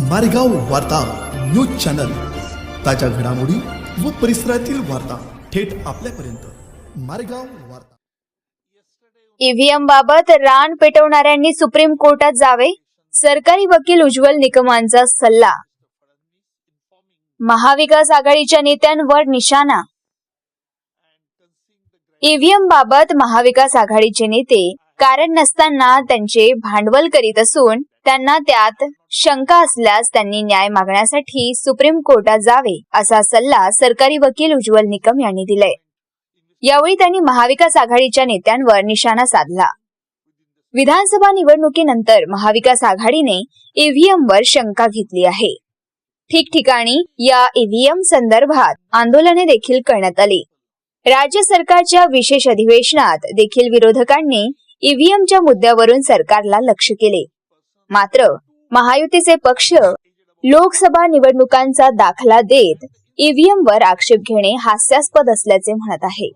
मारेगाव वार्ता news channel. ताज्या घडामोडी व परिसरातील वार्ता थेट आपल्यापर्यंत. मारेगाव वार्ता. ईव्हीएम बाबत रान पेटवणाऱ्यांनी सुप्रीम कोर्टात जावे सरकारी वकील उज्ज्वल निकमांचा सल्ला. महाविकास आघाडीच्या नेत्यांवर निशाणा. ईव्हीएम बाबत महाविकास आघाडीचे नेते कारण नसताना त्यांचे भांडवल करीत असून त्यांना त्यात शंका असल्यास त्यांनी न्याय मागण्यासाठी सुप्रीम कोर्टात जावे असा सल्ला सरकारी वकील उज्ज्वल निकम यांनी दिलाय. यावेळी त्यांनी महाविकास आघाडीच्या नेत्यांवर निशाणा साधला. विधानसभा निवडणुकीनंतर महाविकास आघाडीने ईव्हीएमवर शंका घेतली आहे. ठिकठिकाणी या ईव्हीएम संदर्भात आंदोलने देखील करण्यात आली. राज्य सरकारच्या विशेष अधिवेशनात देखील विरोधकांनी ईव्हीएमच्या मुद्द्यावरून सरकारला लक्ष केले. मात्र महायुतीचे पक्ष लोकसभा निवडणुकांचा दाखला देत ईव्हीएम वर आक्षेप घेणे हास्यास्पद असल्याचे म्हणत आहे.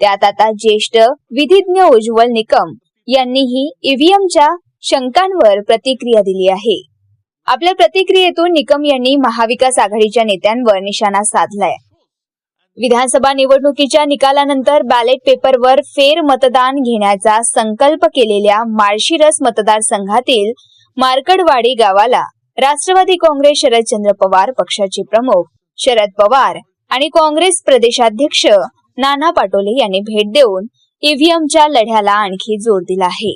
त्यात आता ज्येष्ठ विधिज्ञ उज्ज्वल निकम यांनीही ईव्हीएमच्या शंकांवर प्रतिक्रिया दिली आहे. आपल्या प्रतिक्रियेतून निकम यांनी महाविकास आघाडीच्या नेत्यांवर निशाणा साधलाय. विधानसभा निवडणुकीच्या निकालानंतर बॅलेट पेपरवर फेर मतदान घेण्याचा संकल्प केलेल्या माळशिरस मतदारसंघातील मार्कडवाडी गावाला राष्ट्रवादी काँग्रेस शरदचंद्र पवार पक्षाचे प्रमुख शरद पवार आणि काँग्रेस प्रदेशाध्यक्ष नाना पाटोले यांनी भेट देऊन ईव्हीएमच्या लढ्याला आणखी जोर दिला आहे.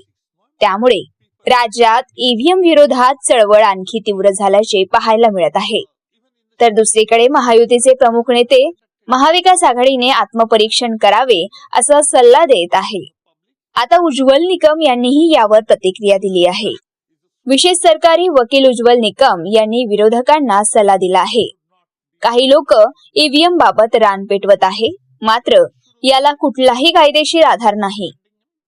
त्यामुळे राज्यात ईव्हीएम विरोधात चळवळ आणखी तीव्र झाल्याचे पाहायला मिळत आहे. तर दुसरीकडे महायुतीचे प्रमुख नेते महाविकास आघाडीने आत्मपरीक्षण करावे असा सल्ला देत आहे. आता उज्ज्वल निकम यांनीही यावर प्रतिक्रिया दिली आहे. विशेष सरकारी वकील उज्ज्वल निकम यांनी विरोधकांना सल्ला दिला आहे. काही लोक ईव्हीएम बाबत रान पेटवत आहे मात्र याला कुठलाही कायदेशीर आधार नाही.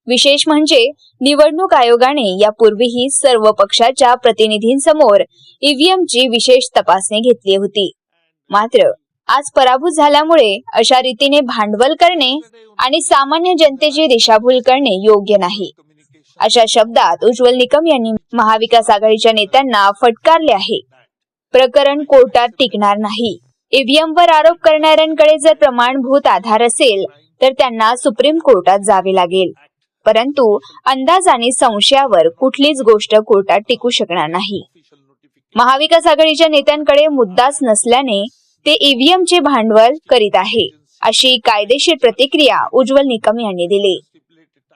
विशेष म्हणजे निवडणूक आयोगाने यापूर्वीही सर्व पक्षाच्या प्रतिनिधींसमोर ईव्हीएमची विशेष तपासणी घेतली होती. मात्र आज पराभूत झाल्यामुळे अशा रीतीने भांडवल करणे आणि सामान्य जनतेची दिशाभूल करणे योग्य नाही. अशा शब्दात उज्ज्वल निकम यांनी महाविकास आघाडीच्या नेत्यांना फटकारले आहे. प्रकरण कोर्टात टिकणार नाही. ईव्हीएम वर आरोप करणाऱ्यांकडे जर प्रमाणभूत आधार असेल तर त्यांना सुप्रीम कोर्टात जावे लागेल. परंतु अंदाज आणि संशयावर कुठलीच गोष्ट कोर्टात टिकू शकणार नाही. महाविकास आघाडीच्या नेत्यांकडे मुद्दाच नसल्याने ते ईव्हीएमचे भांडवल करीत आहे. अशी कायदेशीर प्रतिक्रिया उज्ज्वल निकम यांनी दिली.